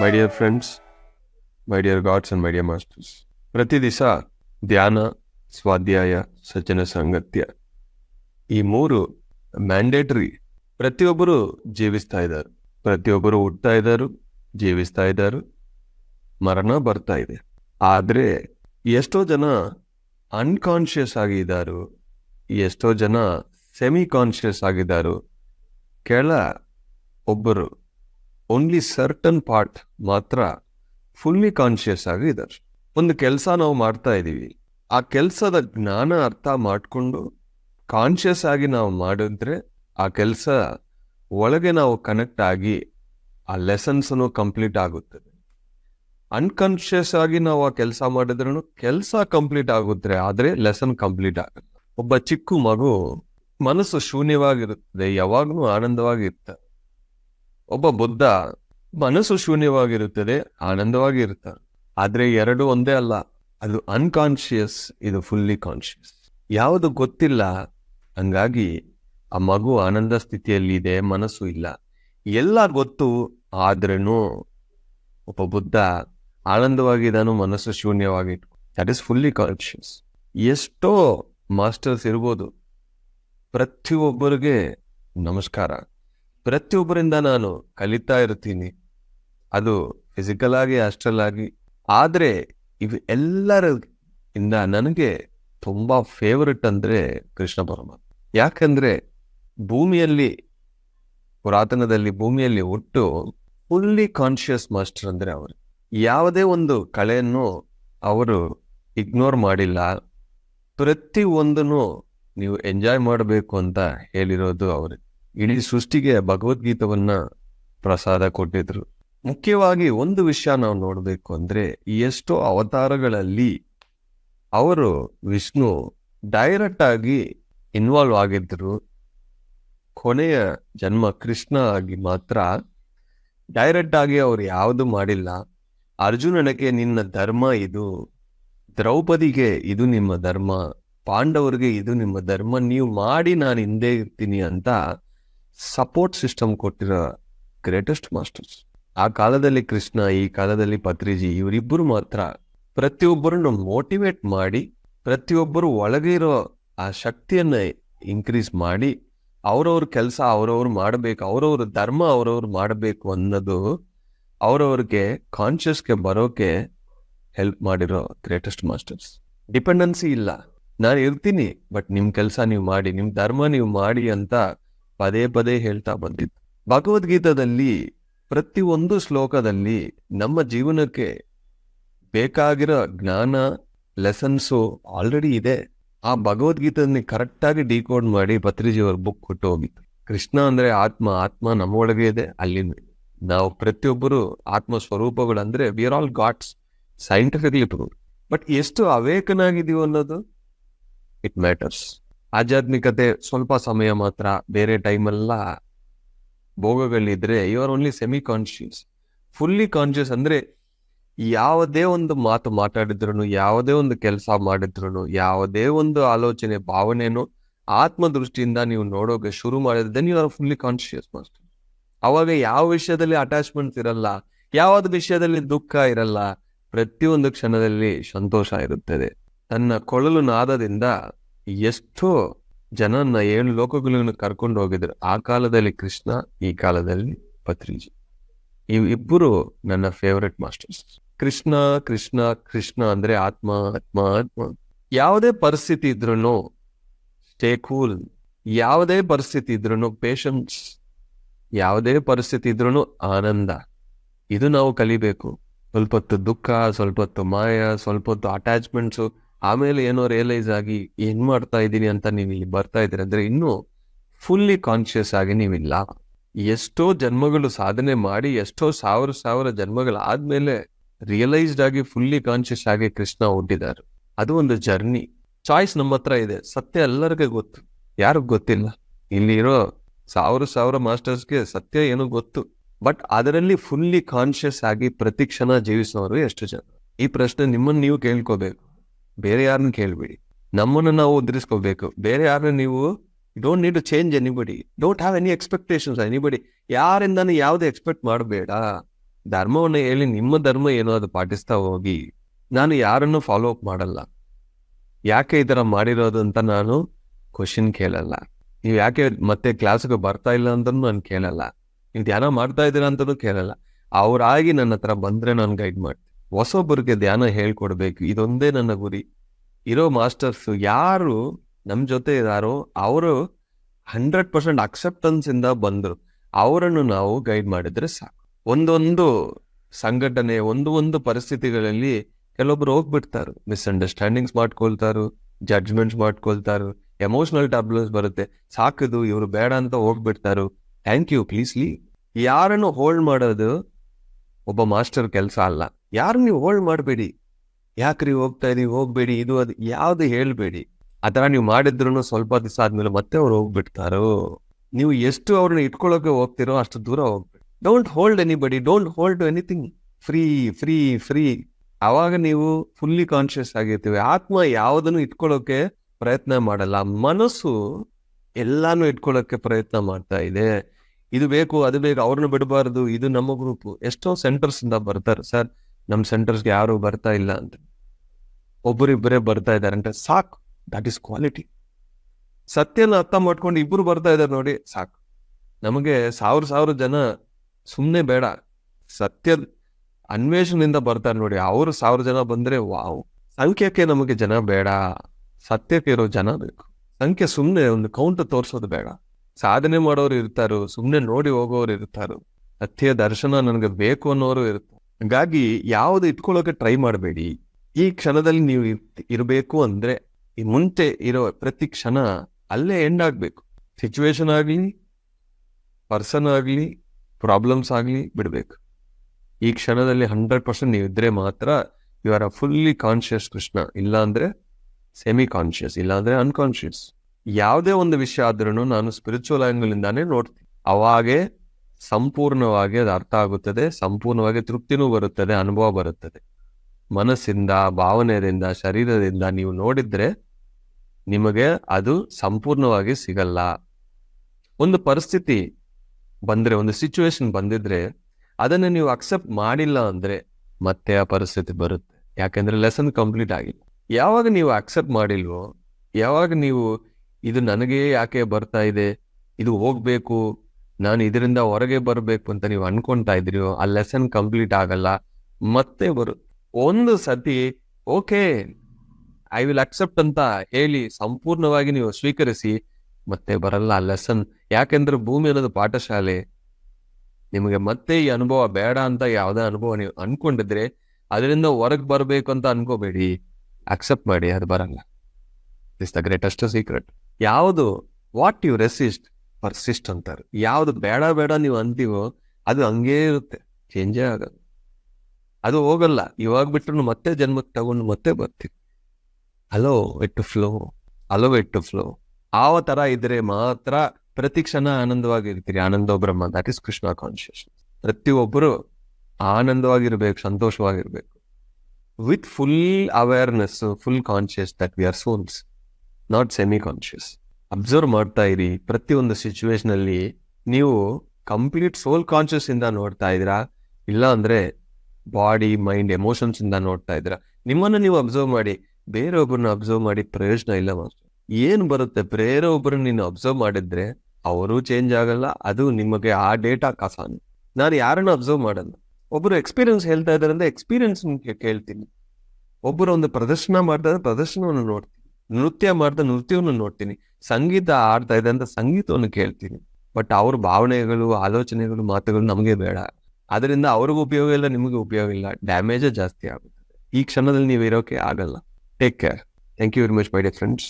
My dear friends my dear gods and my dear masters ಪ್ರತಿ ದಿವಸ ಧ್ಯಾನ, ಸ್ವಾಧ್ಯಾಯ, ಸಜ್ಜನ ಸಾಂಗತ್ಯ. ಈ ಮೂರು ಮ್ಯಾಂಡೇಟರಿ ಪ್ರತಿಯೊಬ್ಬರು ಜೀವಿಸ್ತಾ ಇದ್ದಾರೆ. ಪ್ರತಿಯೊಬ್ಬರು ಹುಟ್ತಾ ಇದ್ದಾರೆ, ಜೀವಿಸ್ತಾ ಇದ್ದಾರೆ, ಮರಣ ಬರ್ತಾ ಇದೆ. ಆದರೆ ಎಷ್ಟೋ ಜನ ಅನ್ಕಾನ್ಷಿಯಸ್ ಆಗಿದ್ದಾರೆ ಎಷ್ಟೋ ಜನ ಸೆಮಿ ಕಾನ್ಷಿಯಸ್ ಆಗಿದ್ದಾರೆ ಕೆಳ ಒಬ್ಬರು ಓನ್ಲಿ ಸರ್ಟನ್ ಪಾರ್ಟ್ ಮಾತ್ರ ಫುಲ್ಲಿ ಕಾನ್ಷಿಯಸ್ ಆಗಿದ್ದಾರೆ ಒಂದು ಕೆಲಸ ನಾವು ಮಾಡ್ತಾ ಇದ್ದೀವಿ. ಆ ಕೆಲಸದ ಜ್ಞಾನ ಅರ್ಥ ಮಾಡಿಕೊಂಡು ಕಾನ್ಷಿಯಸ್ ಆಗಿ ನಾವು ಮಾಡಿದ್ರೆ ಆ ಕೆಲಸ ಒಳಗೆ ನಾವು ಕನೆಕ್ಟ್ ಆಗಿ ಆ ಲೆಸನ್ಸನ್ನು ಕಂಪ್ಲೀಟ್ ಆಗುತ್ತದೆ. ಅನ್ಕಾನ್ಷಿಯಸ್ ಆಗಿ ನಾವು ಆ ಕೆಲಸ ಮಾಡಿದ್ರೂ ಕೆಲಸ ಕಂಪ್ಲೀಟ್ ಆಗುತ್ತೆ ಆದರೆ ಲೆಸನ್ ಕಂಪ್ಲೀಟ್ ಆಗುತ್ತೆ ಒಬ್ಬ ಚಿಕ್ಕ ಮಗು ಮನಸ್ಸು ಶೂನ್ಯವಾಗಿರುತ್ತದೆ ಯಾವಾಗಲೂ ಆನಂದವಾಗಿರ್ತಾರೆ ಒಬ್ಬ ಬುದ್ಧ ಮನಸ್ಸು ಶೂನ್ಯವಾಗಿರುತ್ತದೆ, ಆನಂದವಾಗಿ ಇರುತ್ತಾರೆ ಆದ್ರೆ ಎರಡು ಒಂದೇ ಅಲ್ಲ, ಅದು ಅನ್ಕಾನ್ಶಿಯಸ್ ಇದು ಫುಲ್ಲಿ ಕಾನ್ಶಿಯಸ್ ಯಾವುದು ಗೊತ್ತಿಲ್ಲ, ಹಂಗಾಗಿ ಆ ಮಗು ಆನಂದ ಸ್ಥಿತಿಯಲ್ಲಿ ಇದೆ, ಮನಸ್ಸು ಇಲ್ಲ. ಎಲ್ಲ ಗೊತ್ತು ಆದ್ರೂ ಒಬ್ಬ ಬುದ್ಧ ಆನಂದವಾಗಿದ್ದಾನು ಮನಸ್ಸು ಶೂನ್ಯವಾಗಿ ದಟ್ ಇಸ್ ಫುಲ್ಲಿ ಕಾನ್ಶಿಯಸ್ ಎಷ್ಟೋ ಮಾಸ್ಟರ್ಸ್ ಇರ್ಬೋದು, ಪ್ರತಿಯೊಬ್ಬರಿಗೆ ನಮಸ್ಕಾರ. ಪ್ರತಿಯೊಬ್ಬರಿಂದ ನಾನು ಕಲಿತಾ ಇರ್ತೀನಿ. ಅದು ಫಿಸಿಕಲ್ ಆಗಿ ಅಸ್ಟ್ರಲ್ ಆಗಿ. ಆದರೆ ಇವು ಎಲ್ಲರ ಇಂದ ನನಗೆ ತುಂಬ ಫೇವರಿಟ್ ಅಂದ್ರೆ ಕೃಷ್ಣ ಪರಮಾತ್ಮ. ಯಾಕಂದ್ರೆ ಭೂಮಿಯಲ್ಲಿ, ಪುರಾತನದಲ್ಲಿ ಭೂಮಿಯಲ್ಲಿ ಹುಟ್ಟು ಫುಲ್ಲಿ ಕಾನ್ಷಿಯಸ್ ಮಾಸ್ಟರ್ ಅಂದ್ರೆ ಅವರು. ಯಾವುದೇ ಒಂದು ಕಳೆಯನ್ನು ಅವರು ಇಗ್ನೋರ್ ಮಾಡಿಲ್ಲ. ಪ್ರತಿ ಒಂದನ್ನು ನೀವು ಎಂಜಾಯ್ ಮಾಡಬೇಕು ಅಂತ ಹೇಳಿರೋದು ಅವರು. ಇಡೀ ಸೃಷ್ಟಿಗೆ ಭಗವದ್ಗೀತವನ್ನ ಪ್ರಸಾದ ಕೊಟ್ಟಿದ್ರು. ಮುಖ್ಯವಾಗಿ ಒಂದು ವಿಷಯ ನಾವು ನೋಡಬೇಕು ಅಂದ್ರೆ ಎಷ್ಟೋ ಅವತಾರಗಳಲ್ಲಿ ಅವರು ವಿಷ್ಣು ಡೈರೆಕ್ಟ್ ಆಗಿ ಇನ್ವಾಲ್ವ್ ಆಗಿದ್ರು. ಕೊನೆಯ ಜನ್ಮ ಕೃಷ್ಣ ಆಗಿ ಮಾತ್ರ ಡೈರೆಕ್ಟ್ ಆಗಿ ಅವರು ಯಾವುದು ಮಾಡಿಲ್ಲ. ಅರ್ಜುನನಿಗೆ ನಿನ್ನ ಧರ್ಮ ಇದು, ದ್ರೌಪದಿಗೆ ಇದು ನಿಮ್ಮ ಧರ್ಮ, ಪಾಂಡವರಿಗೆ ಇದು ನಿಮ್ಮ ಧರ್ಮ, ನೀವು ಮಾಡಿ ನಾನು ಹಿಂದೆ ಇರ್ತೀನಿ ಅಂತ ಸಪೋರ್ಟ್ ಸಿಸ್ಟಮ್ ಕೊಟ್ಟಿರೋ ಗ್ರೇಟೆಸ್ಟ್ ಮಾಸ್ಟರ್ಸ್. ಆ ಕಾಲದಲ್ಲಿ ಕೃಷ್ಣ, ಈ ಕಾಲದಲ್ಲಿ ಪತ್ರಿಜಿ ಇವರಿಬ್ಬರು ಮಾತ್ರ. ಪ್ರತಿಯೊಬ್ಬರನ್ನು ಮೋಟಿವೇಟ್ ಮಾಡಿ, ಪ್ರತಿಯೊಬ್ಬರು ಒಳಗೆ ಇರೋ ಆ ಶಕ್ತಿಯನ್ನ ಇನ್ಕ್ರೀಸ್ ಮಾಡಿ, ಅವ್ರವ್ರ ಕೆಲಸ ಅವ್ರವ್ರು ಮಾಡಬೇಕು, ಅವ್ರವ್ರ ಧರ್ಮ ಅವ್ರವ್ರು ಮಾಡಬೇಕು ಅನ್ನೋದು ಅವ್ರವ್ರಿಗೆ ಕಾನ್ಷಿಯಸ್ಗೆ ಬರೋಕೆ ಹೆಲ್ಪ್ ಮಾಡಿರೋ ಗ್ರೇಟೆಸ್ಟ್ ಮಾಸ್ಟರ್ಸ್. ಡಿಪೆಂಡೆನ್ಸಿ ಇಲ್ಲ. ನಾನು ಇರ್ತೀನಿ ಬಟ್ ನಿಮ್ಮ ಕೆಲಸ ನೀವು ಮಾಡಿ ನಿಮ್ಮ ಧರ್ಮ ನೀವು ಮಾಡಿ ಅಂತ ಪದೇ ಪದೇ ಹೇಳ್ತಾ ಬಂದಿದ್ದು. ಭಗವದ್ಗೀತದಲ್ಲಿ ಪ್ರತಿಯೊಂದು ಶ್ಲೋಕದಲ್ಲಿ ನಮ್ಮ ಜೀವನಕ್ಕೆ ಬೇಕಾಗಿರೋ ಜ್ಞಾನ ಲೆಸನ್ಸು ಆಲ್ರೆಡಿ ಇದೆ. ಆ ಭಗವದ್ಗೀತದಲ್ಲಿ ಕರೆಕ್ಟಾಗಿ ಡಿಕೋಡ್ ಮಾಡಿ ಪತ್ರಿಜಿಯವ್ರ ಬುಕ್ ಕೊಟ್ಟು ಹೋಗಿತ್ತು ಕೃಷ್ಣ ಅಂದ್ರೆ ಆತ್ಮ ಆತ್ಮ ನಮ್ಮ ಒಳಗೆ ಇದೆ ಅಲ್ಲಿ ನಾವು ಪ್ರತಿಯೊಬ್ಬರು ಆತ್ಮ ಸ್ವರೂಪಗಳು ಅಂದ್ರೆ we are all gods scientifically prove but ಎಷ್ಟು ಅವೇಕನಾಗಿದೀವಿ ಅನ್ನೋದು ಇಟ್ ಮ್ಯಾಟರ್ಸ್ ಆಧ್ಯಾತ್ಮಿಕತೆ ಸ್ವಲ್ಪ ಸಮಯ ಮಾತ್ರ, ಬೇರೆ ಟೈಮೆಲ್ಲ ಭೋಗಗಳಿದ್ರೆ you are only semi conscious fully conscious ಅಂದ್ರೆ ಯಾವುದೇ ಒಂದು ಮಾತು ಮಾತಾಡಿದ್ರು ಯಾವುದೇ ಒಂದು ಕೆಲಸ ಮಾಡಿದ್ರು ಯಾವುದೇ ಒಂದು ಆಲೋಚನೆ ಭಾವನೆಯನ್ನು ಆತ್ಮ ದೃಷ್ಟಿಯಿಂದ ನೀವು ನೋಡೋಕೆ ಶುರು ಮಾಡಿದ್ರೆ then you are fully conscious master ಅವಾಗ ಯಾವ ವಿಷಯದಲ್ಲಿ ಅಟ್ಯಾಚ್ಮೆಂಟ್ಸ್ ಇರಲ್ಲ, ಯಾವ್ದು ವಿಷಯದಲ್ಲಿ ದುಃಖ ಇರಲ್ಲ, ಪ್ರತಿಯೊಂದು ಕ್ಷಣದಲ್ಲಿ ಸಂತೋಷ ಇರುತ್ತದೆ. ತನ್ನ ಕೊಳಲು ನಾದದಿಂದ ಎಷ್ಟೋ ಜನನ್ನ ಏಳು ಲೋಕಗಳನ್ನು ಕರ್ಕೊಂಡು ಹೋಗಿದ್ರು. ಆ ಕಾಲದಲ್ಲಿ ಕೃಷ್ಣ, ಈ ಕಾಲದಲ್ಲಿ ಪತ್ರಿಜಿ ಇವ್ ಇಬ್ಬರು ನನ್ನ ಫೇವರೆಟ್ ಮಾಸ್ಟರ್ಸ್ ಕೃಷ್ಣ ಕೃಷ್ಣ ಕೃಷ್ಣ ಅಂದ್ರೆ ಆತ್ಮ ಆತ್ಮ ಆತ್ಮ. ಯಾವುದೇ ಪರಿಸ್ಥಿತಿ ಇದ್ರೂ ಸ್ಟೇ ಕೂಲ್ ಯಾವುದೇ ಪರಿಸ್ಥಿತಿ ಇದ್ರೂ ಪೇಷನ್ಸ್ ಯಾವುದೇ ಪರಿಸ್ಥಿತಿ ಇದ್ರೂ ಆನಂದ. ಇದು ನಾವು ಕಲಿಬೇಕು. ಸ್ವಲ್ಪ ಹೊತ್ತು ದುಃಖ, ಸ್ವಲ್ಪ ಹೊತ್ತು ಮಾಯ, ಸ್ವಲ್ಪ ಹೊತ್ತು ಅಟ್ಯಾಚ್ಮೆಂಟ್ಸು ಆಮೇಲೆ ಏನೋ ರಿಯಲೈಸ್ ಆಗಿ ಏನ್ ಮಾಡ್ತಾ ಇದ್ದೀನಿ ಅಂತ ನೀವು ಇಲ್ಲಿ ಬರ್ತಾ ಇದ್ದೀರಿ ಅಂದ್ರೆ ಇನ್ನೂ ಫುಲ್ಲಿ ಕಾನ್ಶಿಯಸ್ ಆಗಿ ನೀವಿಲ್ಲ ಎಷ್ಟೋ ಜನ್ಮಗಳು ಸಾಧನೆ ಮಾಡಿ, ಎಷ್ಟೋ ಸಾವಿರ ಸಾವಿರ ಜನ್ಮಗಳಾದ್ಮೇಲೆ ರಿಯಲೈಸ್ಡ್ ಆಗಿ ಫುಲ್ಲಿ ಕಾನ್ಶಿಯಸ್ ಆಗಿ ಕೃಷ್ಣ ಹುಟ್ಟಿದ್ದಾರೆ ಅದು ಒಂದು ಜರ್ನಿ ಚಾಯ್ಸ್ ನಮ್ಮ ಹತ್ರ ಇದೆ. ಸತ್ಯ ಎಲ್ಲರಿಗೂ ಗೊತ್ತು. ಯಾರಿಗ್ ಗೊತ್ತಿಲ್ಲ. ಇಲ್ಲಿರೋ ಸಾವಿರ ಸಾವಿರ ಮಾಸ್ಟರ್ಸ್ಗೆ ಸತ್ಯ ಏನೋ ಗೊತ್ತು. ಬಟ್ ಅದರಲ್ಲಿ ಫುಲ್ಲಿ ಕಾನ್ಶಿಯಸ್ ಆಗಿ ಪ್ರತಿ ಕ್ಷಣ ಜೀವಿಸೋರು ಎಷ್ಟು ಜನ. ಈ ಪ್ರಶ್ನೆ ನಿಮ್ಮನ್ನ ನೀವು ಕೇಳ್ಕೋಬೇಕು. ಬೇರೆ ಯಾರನ್ನ ಕೇಳಬೇಡಿ. ನಮ್ಮನ್ನು ನಾವು ಉದ್ರಿಸ್ಕೋಬೇಕು ಬೇರೆ ಯಾರನ್ನ ನೀವು don't need to change anybody don't have any expectations anybody ಯಾರಿಂದನೂ ಯಾವುದೇ ಎಕ್ಸ್ಪೆಕ್ಟ್ ಮಾಡಬೇಡ. ಧರ್ಮವನ್ನು ಹೇಳಿ ನಿಮ್ಮ ಧರ್ಮ ಏನೋ ಅದು ಪಾಟಿಸ್ತಾ ಹೋಗಿ, ನಾನು ಯಾರನ್ನು ಫಾಲೋ ಅಪ್ ಮಾಡಲ್ಲ. ಯಾಕೆ ಈ ಥರ ಮಾಡಿರೋದು ಅಂತ ನಾನು ಕ್ವಶನ್ ಕೇಳಲ್ಲ. ನೀವು ಯಾಕೆ ಮತ್ತೆ ಕ್ಲಾಸ್ಗೆ ಬರ್ತಾ ಇಲ್ಲ ಅಂತನೂ ನಾನು ಕೇಳಲ್ಲ. ನೀವು ಧ್ಯಾನ ಮಾಡ್ತಾ ಇದ್ದೀರಾ ಅಂತಲೂ ಕೇಳಲ್ಲ. ಅವರಾಗಿ ನನ್ನ ಹತ್ರ ಬಂದ್ರೆ ನಾನು ಗೈಡ್ ಮಾಡ್ತೀನಿ. ಹೊಸೊಬ್ಬರಿಗೆ ಧ್ಯಾನ ಹೇಳ್ಕೊಡ್ಬೇಕು. ಇದೊಂದೇ ನನ್ನ ಗುರಿ. ಇರೋ ಮಾಸ್ಟರ್ಸ್ ಯಾರು ನಮ್ಮ ಜೊತೆ ಇದಾರೋ ಅವರು ಹಂಡ್ರೆಡ್ ಪರ್ಸೆಂಟ್ ಅಕ್ಸೆಪ್ಟೆನ್ಸ್ ಇಂದ ಬಂದರು. ಅವರನ್ನು ನಾವು ಗೈಡ್ ಮಾಡಿದ್ರೆ ಸಾಕು. ಒಂದೊಂದು ಸಂಘಟನೆ, ಒಂದು ಒಂದು ಪರಿಸ್ಥಿತಿಗಳಲ್ಲಿ ಕೆಲವೊಬ್ರು ಹೋಗ್ಬಿಡ್ತಾರೆ. ಮಿಸ್ಅಂಡರ್ಸ್ಟ್ಯಾಂಡಿಂಗ್ಸ್ ಮಾಡ್ಕೊಳ್ತಾರು, ಜಡ್ಜ್ಮೆಂಟ್ಸ್ ಮಾಡ್ಕೊಳ್ತಾರು, ಎಮೋಷನಲ್ ಟ್ಯಾಬ್ಲೆಟ್ಸ್ ಬರುತ್ತೆ. ಸಾಕಿದು ಇವರು ಬೇಡ ಅಂತ ಹೋಗ್ಬಿಡ್ತಾರು. Thank you, please leave. ಯಾರನ್ನು ಹೋಲ್ಡ್ ಮಾಡೋದು ಒಬ್ಬ ಮಾಸ್ಟರ್ ಕೆಲಸ ಅಲ್ಲ. ಯಾರು ನೀವು ಹೋಲ್ಡ್ ಮಾಡಬೇಡಿ? ಯಾಕ್ರಿ ಹೋಗ್ತಾ ಇದೀವಿ ಹೋಗ್ಬೇಡಿ, ಇದು ಅದು, ಯಾವ್ದು ಹೇಳ್ಬೇಡಿ. ಆ ಥರ ನೀವು ಮಾಡಿದ್ರು ಸ್ವಲ್ಪ ದಿವಸ ಆದ್ಮೇಲೆ ಮತ್ತೆ ಅವ್ರು ಹೋಗ್ಬಿಡ್ತಾರೋ? ನೀವು ಎಷ್ಟು ಅವ್ರನ್ನ ಇಟ್ಕೊಳ್ಳೋಕೆ ಹೋಗ್ತಿರೋ ಅಷ್ಟು ದೂರ ಹೋಗ್ಬೇಡಿ. Don't hold anybody don't hold anything free free free ಅವಾಗ ನೀವು ಫುಲ್ಲಿ ಕಾನ್ಶಿಯಸ್ ಆಗಿರ್ತೀವಿ. ಆತ್ಮ ಯಾವುದನ್ನು ಇಟ್ಕೊಳ್ಳೋಕೆ ಪ್ರಯತ್ನ ಮಾಡಲ್ಲ. ಮನಸ್ಸು ಎಲ್ಲಾನು ಇಟ್ಕೊಳ್ಳೋಕೆ ಪ್ರಯತ್ನ ಮಾಡ್ತಾ ಇದೆ. ಇದು ಬೇಕು, ಅದು ಬೇಕು, ಅವ್ರನ್ನ ಬಿಡಬಾರ್ದು, ಇದು ನಮ್ಮ ಗ್ರೂಪ್ ಎಷ್ಟೋ ಸೆಂಟರ್ಸ್ ಇಂದ ಬರ್ತಾರೆ ಸರ್. ನಮ್ಮ ಸೆಂಟರ್ಸ್ಗೆ ಯಾರು ಬರ್ತಾ ಇಲ್ಲ ಅಂತ. ಒಬ್ಬರಿಬ್ಬರೇ ಬರ್ತಾ ಇದ್ದಾರೆ ಅಂತ. ಸಾಕು. ದಟ್ ಇಸ್ ಕ್ವಾಲಿಟಿ ಸತ್ಯನ ಅರ್ಥ ಮಾಡ್ಕೊಂಡು ಇಬ್ರು ಬರ್ತಾ ಇದ್ದಾರೆ ನೋಡಿ, ಸಾಕು. ನಮಗೆ ಸಾವಿರ ಸಾವಿರ ಜನ ಸುಮ್ಮನೆ ಬೇಡ. ಸತ್ಯ ಅನ್ವೇಷಣೆಯಿಂದ ಬರ್ತಾರೆ ನೋಡಿ. ಅವರು ಸಾವಿರ ಜನ ಬಂದ್ರೆ ವಾವ್. ಸಂಖ್ಯಕ್ಕೆ ನಮಗೆ ಜನ ಬೇಡ. ಸತ್ಯಕ್ಕೆ ಇರೋ ಜನ ಬೇಕು. ಸಂಖ್ಯೆ ಸುಮ್ಮನೆ ಒಂದು ಕೌಂಟ್ ತೋರ್ಸೋದು ಬೇಡ. ಸಾಧನೆ ಮಾಡೋರು ಇರ್ತಾರು ಸುಮ್ಮನೆ ನೋಡಿ ಹೋಗೋರು ಇರ್ತಾರು ಸತ್ಯ ದರ್ಶನ ನನಗೆ ಬೇಕು ಅನ್ನೋರು ಇರ್ತಾರೆ. ಹಾಗಾಗಿ ಯಾವ್ದು ಇಟ್ಕೊಳ್ಳೋಕೆ ಟ್ರೈ ಮಾಡಬೇಡಿ. ಈ ಕ್ಷಣದಲ್ಲಿ ನೀವು ಇರಬೇಕು ಅಂದ್ರೆ ಈ ಮುಂಚೆ ಇರೋ ಪ್ರತಿ ಕ್ಷಣ ಅಲ್ಲೇ ಎಂಡ್ ಆಗ್ಬೇಕು. ಸಿಚುವೇಶನ್ ಆಗ್ಲಿ ಪರ್ಸನ್ ಆಗ್ಲಿ ಪ್ರಾಬ್ಲಮ್ಸ್ ಆಗ್ಲಿ ಬಿಡ್ಬೇಕು. ಈ ಕ್ಷಣದಲ್ಲಿ ಹಂಡ್ರೆಡ್ ಪರ್ಸೆಂಟ್ ನೀವು ಇದ್ರೆ ಮಾತ್ರ you are a fully conscious Krishna. ಇಲ್ಲ ಅಂದ್ರೆ ಸೆಮಿ ಕಾನ್ಶಿಯಸ್ ಇಲ್ಲ ಅಂದ್ರೆ ಅನ್ಕಾನ್ಶಿಯಸ್ ಯಾವುದೇ ಒಂದು ವಿಷಯ ಆದ್ರೂ ನಾನು ಸ್ಪಿರಿಚುವಲ್ ಆ್ಯಂಗಲಿಂದಾನೇ ನೋಡ್ತೀನಿ. ಅವಾಗೆ ಸಂಪೂರ್ಣವಾಗಿ ಅದು ಅರ್ಥ ಆಗುತ್ತದೆ, ಸಂಪೂರ್ಣವಾಗಿ ತೃಪ್ತಿನೂ ಬರುತ್ತದೆ, ಅನುಭವ ಬರುತ್ತದೆ. ಮನಸ್ಸಿಂದ, ಭಾವನೆಯಿಂದ, ಶರೀರದಿಂದ ನೀವು ನೋಡಿದ್ರೆ ನಿಮಗೆ ಅದು ಸಂಪೂರ್ಣವಾಗಿ ಸಿಗಲ್ಲ. ಒಂದು ಪರಿಸ್ಥಿತಿ ಬಂದರೆ, ಒಂದು ಸಿಚುವೇಶನ್ ಬಂದಿದ್ರೆ ಅದನ್ನು ನೀವು ಅಕ್ಸೆಪ್ಟ್ ಮಾಡಿಲ್ಲ ಅಂದರೆ ಮತ್ತೆ ಆ ಪರಿಸ್ಥಿತಿ ಬರುತ್ತೆ. ಯಾಕೆಂದ್ರೆ ಲೆಸನ್ ಕಂಪ್ಲೀಟ್ ಆಗಿಲ್ಲ. ಯಾವಾಗ ನೀವು ಅಕ್ಸೆಪ್ಟ್ ಮಾಡಿಲ್ವೋ, ಯಾವಾಗ ನೀವು ಇದು ನನಗೆ ಯಾಕೆ ಬರ್ತಾ ಇದೆ? ಇದು ಹೋಗ್ಬೇಕು. ನಾನು ಇದರಿಂದ ಹೊರಗೆ ಬರಬೇಕು ಅಂತ ನೀವು ಅನ್ಕೊಂತಾ ಇದ್ರಿ ಆ ಲೆಸನ್ ಕಂಪ್ಲೀಟ್ ಆಗಲ್ಲ. ಮತ್ತೆ ಬರು, ಒಂದು ಸತಿ, ಓಕೆ ಐ ವಿಲ್ ಅಕ್ಸೆಪ್ಟ್ ಅಂತ ಹೇಳಿ ಸಂಪೂರ್ಣವಾಗಿ ನೀವು ಸ್ವೀಕರಿಸಿ, ಮತ್ತೆ ಬರಲ್ಲ ಆ ಲೆಸನ್ ಯಾಕೆಂದ್ರೆ ಭೂಮಿ ಅನ್ನೋದು ಪಾಠಶಾಲೆ. ನಿಮಗೆ ಮತ್ತೆ ಈ ಅನುಭವ ಬೇಡ ಅಂತ ಯಾವುದೇ ಅನುಭವ ನೀವು ಅನ್ಕೊಂಡಿದ್ರೆ, ಅದರಿಂದ ಹೊರಗೆ ಬರಬೇಕು ಅಂತ ಅನ್ಕೋಬೇಡಿ. ಅಕ್ಸೆಪ್ಟ್ ಮಾಡಿ, ಅದು ಬರಲ್ಲ. ಇಸ್ ದ ಗ್ರೇಟೆಸ್ಟ್ ಸೀಕ್ರೆಟ್ ಯಾವುದು? ವಾಟ್ ಯು ರೆಸಿಸ್ಟ್ ಪರ್ಸಿಸ್ಟ್ ಅಂತಾರೆ. ಯಾವುದು ಬೇಡ ಬೇಡ ನೀವು ಅಂತೀವೋ ಅದು ಹಂಗೇ ಇರುತ್ತೆ. ಚೇಂಜೇ ಆಗಲ್ಲ. ಅದು ಹೋಗಲ್ಲ. ಇವಾಗ ಬಿಟ್ಟರು ಮತ್ತೆ ಜನ್ಮಕ್ಕೆ ತಗೊಂಡು ಮತ್ತೆ ಬರ್ತೀವಿ. Allow to flow allow to flow ಆವ ಥರ ಇದ್ರೆ ಮಾತ್ರ ಪ್ರತಿ ಕ್ಷಣ ಆನಂದವಾಗಿರ್ತೀರಿ. ಆನಂದೋ ಬ್ರಹ್ಮ ದಟ್ ಇಸ್ ಕೃಷ್ಣ ಕಾನ್ಶಿಯಸ್ ಪ್ರತಿಯೊಬ್ಬರು ಆನಂದವಾಗಿರ್ಬೇಕು, ಸಂತೋಷವಾಗಿರ್ಬೇಕು. With full awareness full conscious that we are souls not semi conscious observe ಮಾಡ್ತಾ ಇರಿ. ಪ್ರತಿಯೊಂದು ಸಿಚುವೇಶನ್ ಅಲ್ಲಿ ನೀವು ಕಂಪ್ಲೀಟ್ ಸೋಲ್ ಕಾನ್ಶಿಯಸ್ ಇಂದ ನೋಡ್ತಾ ಇದ್ದೀರಾ? ಇಲ್ಲ ಅಂದ್ರೆ ಬಾಡಿ ಮೈಂಡ್ ಎಮೋಷನ್ಸ್ ಇಂದ ನೋಡ್ತಾ ಇದ್ದೀರಾ? ನಿಮ್ಮನ್ನು ನೀವು ಅಬ್ಸರ್ವ್ ಮಾಡಿ. ಬೇರೊಬ್ಬರನ್ನ ಅಬ್ಸರ್ವ್ ಮಾಡಿ ಪ್ರಯೋಜನ ಇಲ್ಲ ಮಾಸ್ಟರ್. ಏನ್ ಬರುತ್ತೆ? ಬೇರೆ ಒಬ್ಬರನ್ನ ನೀನು ಅಬ್ಸರ್ವ್ ಮಾಡಿದ್ರೆ ಅವರು ಚೇಂಜ್ ಆಗಲ್ಲ, ಅದು ನಿಮಗೆ ಆ ಡೇಟಾ ಕಸಾನು. ನಾನು ಯಾರನ್ನು ಅಬ್ಸರ್ವ್ ಮಾಡಲ್ಲ. ಒಬ್ಬರು ಎಕ್ಸ್ಪೀರಿಯನ್ಸ್ ಹೇಳ್ತಾ ಇದ್ದಾರೆ ಅಂದ್ರೆ ಎಕ್ಸ್ಪೀರಿಯನ್ಸ್ ಕೇಳ್ತೀನಿ. ಒಬ್ಬರು ಒಂದು ಪ್ರದರ್ಶನ ಮಾಡ್ತಾ ಇದ್ರೆ ಪ್ರದರ್ಶನವನ್ನು ನೋಡ್ತೀನಿ. ನೃತ್ಯ ಮಾಡ್ತಾ ನೃತ್ಯವನ್ನು ನೋಡ್ತೀನಿ. ಸಂಗೀತ ಆಡ್ತಾ ಇದೆ ಅಂತ ಸಂಗೀತವನ್ನು ಕೇಳ್ತೀನಿ. ಬಟ್ ಅವ್ರ ಭಾವನೆಗಳು, ಆಲೋಚನೆಗಳು, ಮಾತುಗಳು ನಮಗೆ ಬೇಡ. ಅದರಿಂದ ಅವ್ರಿಗೂ ಉಪಯೋಗ ಇಲ್ಲ, ನಿಮಗೆ ಉಪಯೋಗ ಇಲ್ಲ. ಡ್ಯಾಮೇಜೇ ಜಾಸ್ತಿ ಆಗುತ್ತೆ. ಈ ಕ್ಷಣದಲ್ಲಿ ನೀವು ಇರೋಕೆ ಆಗಲ್ಲ. Take care thank you very much my dear friends